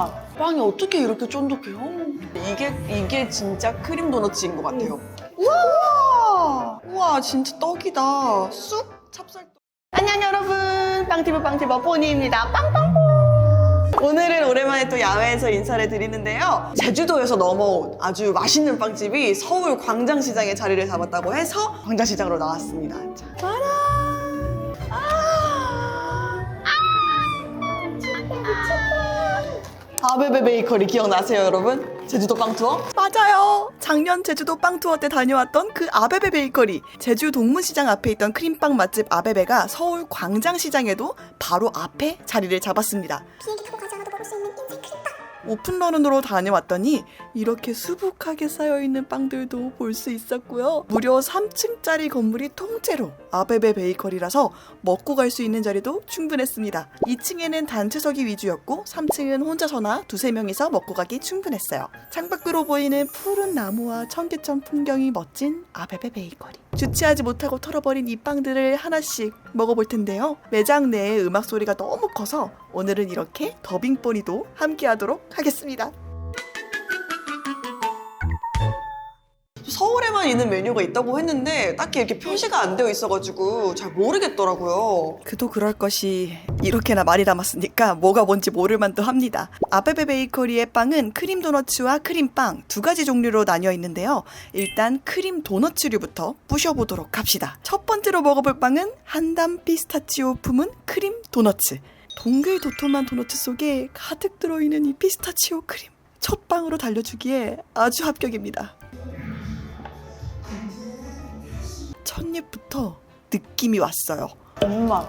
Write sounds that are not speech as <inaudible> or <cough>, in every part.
잠깐만 빵이 어떻게 이렇게 쫀득해요? 이게 이게 진짜 크림 도너츠인 것 같아요. 우와 우와 진짜 떡이다. 쑥 찹쌀떡. 안녕 여러분 빵티브 빵티버 포니입니다. 빵빵뽀. 오늘은 오랜만에 또 야외에서 인사를 드리는데요. 제주도에서 넘어온 아주 맛있는 빵집이 서울 광장시장에 자리를 잡았다고 해서 광장시장으로 나왔습니다. 자, 짜란! 아베베 베이커리 기억나세요, 여러분? 제주도 빵 투어? 맞아요. 작년 제주도 빵 투어 때 다녀왔던 그 아베베 베이커리. 제주 동문시장 앞에 있던 크림빵 맛집 아베베가 서울 광장시장에도 바로 앞에 자리를 잡았습니다. 비행기 타고 가져가도 먹을 수 있는 인생 크림빵 오픈런으로 다녀왔더니 이렇게 수북하게 쌓여있는 빵들도 볼 수 있었고요. 무려 3층짜리 건물이 통째로 아베베 베이커리라서 먹고 갈 수 있는 자리도 충분했습니다. 2층에는 단체석이 위주였고 3층은 혼자서나 두세 명이서 먹고 가기 충분했어요. 창밖으로 보이는 푸른 나무와 청계천 풍경이 멋진 아베베 베이커리. 주체하지 못하고 털어버린 이 빵들을 하나씩 먹어볼 텐데요. 매장 내의 음악 소리가 너무 커서 오늘은 이렇게 더빙본이도 함께 하도록 하겠습니다. 서울에만 있는 메뉴가 있다고 했는데 딱히 이렇게 표시가 안 되어 있어가지고 잘 모르겠더라고요. 그도 그럴 것이 이렇게나 많이 담았으니까 뭐가 뭔지 모를 만도 합니다. 아베베 베이커리의 빵은 크림 도너츠와 크림빵 두 가지 종류로 나뉘어 있는데요. 일단 크림 도너츠류부터 부셔보도록 합시다. 첫 번째로 먹어볼 빵은 한담 피스타치오 품은 크림 도너츠. 동글 도톰한 도너츠 속에 가득 들어있는 이 피스타치오 크림. 첫 빵으로 달려주기에 아주 합격입니다. 첫 입부터 느낌이 왔어요. 엄마,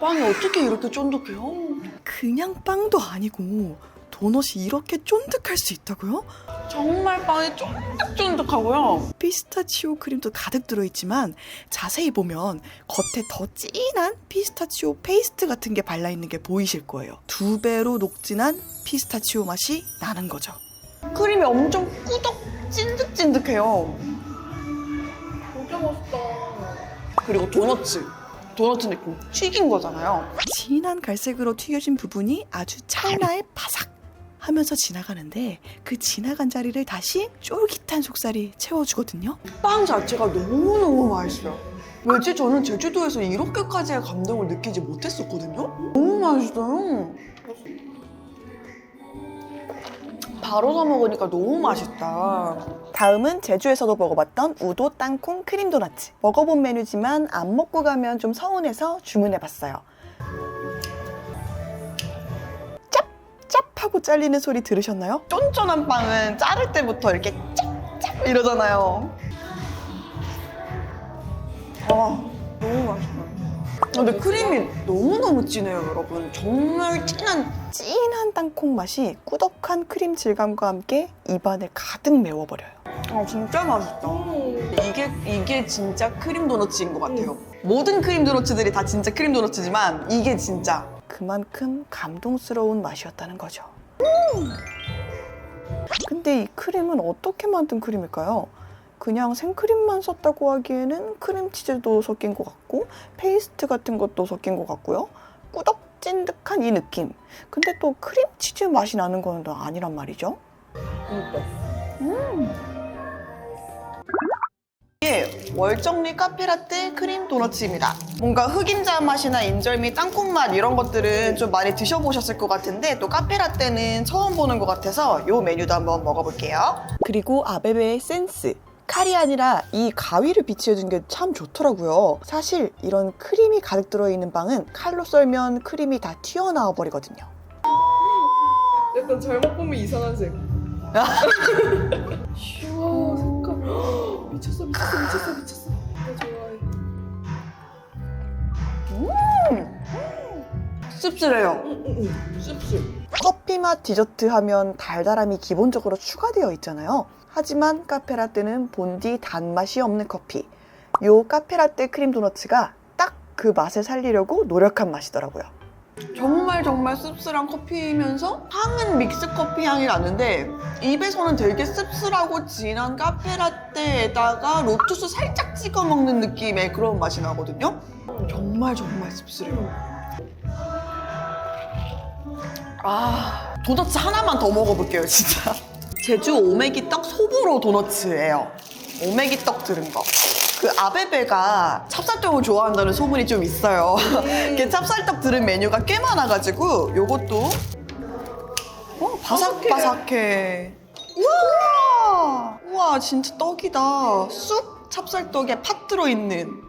빵이 어떻게 이렇게 쫀득해요? 그냥 빵도 아니고 도넛이 이렇게 쫀득할 수 있다고요? 정말 빵이 쫀득쫀득하고요. 피스타치오 크림도 가득 들어있지만 자세히 보면 겉에 더 진한 피스타치오 페이스트 같은 게 발라있는 게 보이실 거예요. 두 배로 녹진한 피스타치오 맛이 나는 거죠. 크림이 엄청 꾸덕 찐득찐득해요. 그리고 도너츠. 도너츠는 좀 튀긴 거잖아요. 진한 갈색으로 튀겨진 부분이 아주 찰나에 바삭 하면서 지나가는데 그 지나간 자리를 다시 쫄깃한 속살이 채워주거든요. 빵 자체가 너무너무 맛있어요. 왜지? 저는 제주도에서 이렇게까지의 감동을 느끼지 못했었거든요. 너무 맛있어요. 바로 사 먹으니까 너무 맛있다. 다음은 제주에서도 먹어봤던 우도 땅콩 크림 도넛. 먹어본 메뉴지만 안 먹고 가면 좀 서운해서 주문해봤어요. 짭! 짭 하고 잘리는 소리 들으셨나요? 쫀쫀한 빵은 자를 때부터 이렇게 짭 짭 이러잖아요. 아, 너무 맛있어요. 근데 크림이 너무너무 진해요, 여러분. 정말 진한, 진한 땅콩 맛이 꾸덕한 크림 질감과 함께 입안을 가득 메워버려요. 아, 진짜 맛있다. 이게, 이게 진짜 크림 도너츠인 것 같아요. 모든 크림 도너츠들이 다 진짜 크림 도너츠지만 이게 진짜 그만큼 감동스러운 맛이었다는 거죠. 음! 근데 이 크림은 어떻게 만든 크림일까요? 그냥 생크림만 썼다고 하기에는 크림치즈도 섞인 것 같고 페이스트 같은 것도 섞인 것 같고요. 꾸덕 찐득한 이 느낌. 근데 또 크림치즈 맛이 나는 건또 아니란 말이죠. 음. 이게 월정리 카페라떼 크림 도너츠입니다. 뭔가 흑임자 맛이나 인절미, 땅콩 맛 이런 것들은 좀 많이 드셔보셨을 것 같은데 또 카페라떼는 처음 보는 것 같아서 이 메뉴도 한번 먹어볼게요. 그리고 아베베의 센스. 칼이 아니라 이 가위를 비치해준 게 참 좋더라고요. 사실 이런 크림이 가득 들어있는 빵은 칼로 썰면 크림이 다 튀어나와 버리거든요. 약간 잘못 보면 이상한 색. <laughs> 와 색감 <gasps> 미쳤어 미쳤어 미쳤어 미쳤어. 나 좋아해. 씁쓸해요. 응 응 응. 씁쓸. 커피 맛 디저트 하면 달달함이 기본적으로 추가되어 있잖아요. 하지만 카페라떼는 본디 단맛이 없는 커피. 요 카페라떼 크림 도너츠가 딱 그 맛을 살리려고 노력한 맛이더라고요. 정말 정말 씁쓸한 커피면서 향은 믹스 커피 향이 나는데 입에서는 되게 씁쓸하고 진한 카페라떼에다가 로투스 살짝 찍어 먹는 느낌의 그런 맛이 나거든요. 정말 정말 씁쓸해요. 아 도넛 하나만 더 먹어볼게요, 진짜. 제주 오메기 떡 소보로 도넛이에요. 오메기 떡 들은 거. 그 아베베가 찹쌀떡을 좋아한다는 소문이 좀 있어요. 이게 찹쌀떡 들은 메뉴가 꽤 많아가지고 요것도 어, 바삭바삭해. 우와! 우와, 진짜 떡이다. 쑥 찹쌀떡에 팥 들어있는.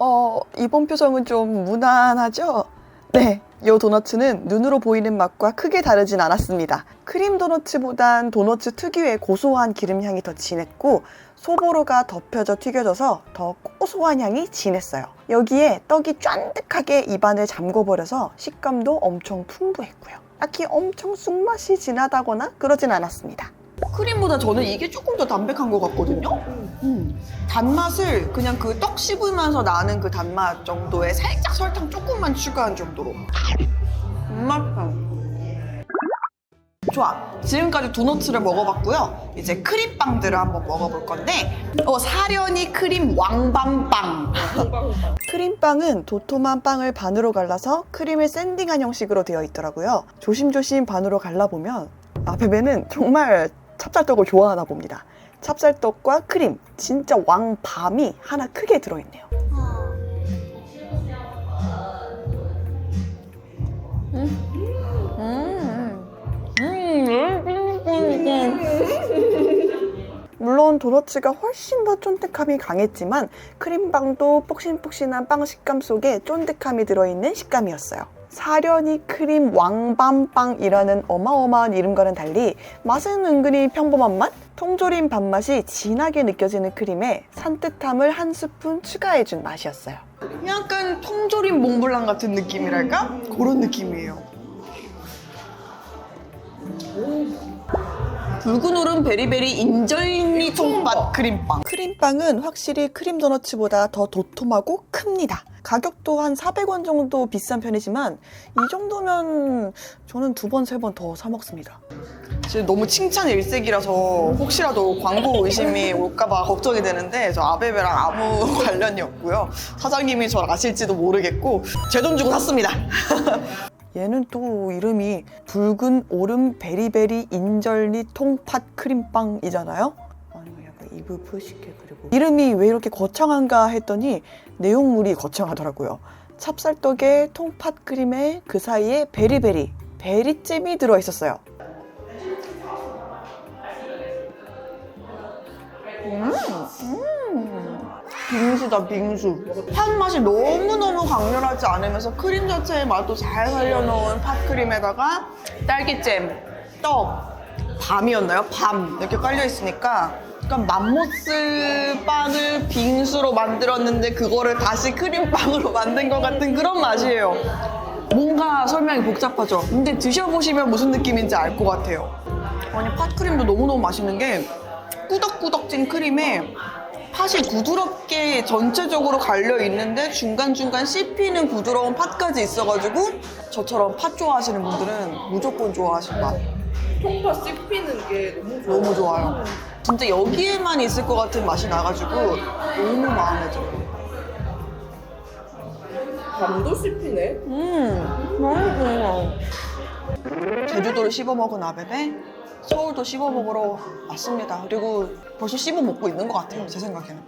어, 이번 표정은 좀 무난하죠? 네, 이 도너츠는 눈으로 보이는 맛과 크게 다르진 않았습니다. 크림 도너츠보단 도너츠 특유의 고소한 기름 향이 더 진했고 소보로가 덮여져 튀겨져서 더 고소한 향이 진했어요. 여기에 떡이 쫀득하게 입안을 잠궈버려서 식감도 엄청 풍부했고요. 딱히 엄청 쑥맛이 진하다거나 그러진 않았습니다. 크림보다 저는 이게 조금 더 담백한 것 같거든요? 음, 단맛을 그냥 그 떡 씹으면서 나는 그 단맛 정도에 살짝 설탕 조금만 추가한 정도로. 맛있어. 좋아. 지금까지 도너츠를 먹어봤고요. 이제 크림빵들을 한번 먹어볼 건데, 어, 사려니 크림 왕밤빵. 크림빵은 도톰한 빵을 반으로 갈라서 크림을 샌딩한 형식으로 되어 있더라고요. 조심조심 반으로 갈라보면 아베베는 정말 찹쌀떡을 좋아하나 봅니다. 찹쌀떡과 크림, 진짜 왕밤이 하나 크게 들어있네요. 물론 도너츠가 훨씬 더 쫀득함이 강했지만 크림빵도 폭신폭신한 빵 식감 속에 쫀득함이 들어있는 식감이었어요. 사려니 크림 왕밤빵이라는 어마어마한 이름과는 달리 맛은 은근히 평범한 맛? 통조림 밥맛이 진하게 느껴지는 크림에 산뜻함을 한 스푼 추가해준 맛이었어요. 약간 통조림 몽블랑 같은 느낌이랄까? 그런 느낌이에요. 붉은 오름 베리베리 인절미 통팥 크림빵. 크림빵은 확실히 크림 도너츠보다 더 도톰하고 큽니다. 가격도 한 400원 정도 비싼 편이지만 이 정도면 저는 두 번, 세 번 더 사 먹습니다. 지금 너무 칭찬 일색이라서 혹시라도 광고 의심이 올까봐 걱정이 되는데 저 아베베랑 아무 <laughs> 관련이 없고요. 사장님이 저를 아실지도 모르겠고 제 돈 주고 샀습니다. <laughs> 얘는 또 이름이 붉은 오름 베리베리 인절미 통팥 크림빵이잖아요. 아니면 약간 이브 푸시케 그리고 이름이 왜 이렇게 거창한가 했더니 내용물이 거창하더라고요. 찹쌀떡에 통팥 크림에 그 사이에 베리베리 베리잼이 들어 있었어요. 음, 음. 빙수다 빙수. 팥 맛이 너무너무 강렬하지 않으면서 크림 자체의 맛도 잘 살려놓은 팥크림에다가 딸기잼, 떡, 밤이었나요? 밤. 이렇게 깔려 있으니까 약간 맘모스 빵을 빙수로 만들었는데 그거를 다시 크림빵으로 만든 것 같은 그런 맛이에요. 뭔가 설명이 복잡하죠? 근데 드셔보시면 무슨 느낌인지 알 것 같아요. 아니 팥크림도 너무너무 맛있는 게 꾸덕꾸덕 찐 크림에 팥이 부드럽게 전체적으로 갈려 있는데 중간중간 씹히는 부드러운 팥까지 있어가지고 저처럼 팥 좋아하시는 분들은 무조건 좋아하실 맛. 통파 씹히는 게 너무 좋아. 너무 좋아요. 진짜 여기에만 있을 것 같은 맛이 나가지고 너무 마음에 들어요. 밤도 씹히네. 음, 너무 좋아요. 제주도를 씹어 먹은 아베베, 서울도 씹어 먹으러 왔습니다. 그리고 벌써 씹어 먹고 있는 것 같아요, 제 생각에는.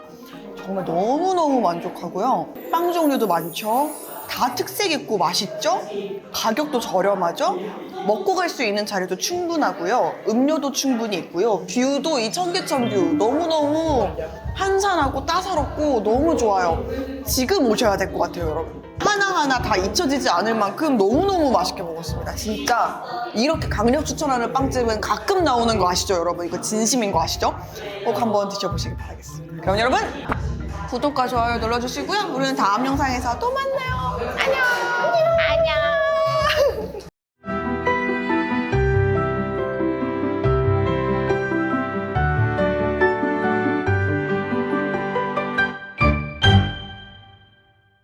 정말 너무너무 만족하고요. 빵 종류도 많죠. 다 특색 있고 맛있죠? 가격도 저렴하죠? 먹고 갈 수 있는 자리도 충분하고요. 음료도 충분히 있고요. 뷰도 이 청계천 뷰 너무너무 한산하고 따사롭고 너무 좋아요. 지금 오셔야 될 것 같아요, 여러분. 하나하나 다 잊혀지지 않을 만큼 너무너무 맛있게 먹었습니다. 진짜 이렇게 강력 추천하는 빵집은 가끔 나오는 거 아시죠, 여러분? 이거 진심인 거 아시죠? 꼭 한번 드셔보시기 바라겠습니다. 그럼 여러분, 구독과 좋아요 눌러주시고요. 우리는 다음 영상에서 또 만나요. 안녕!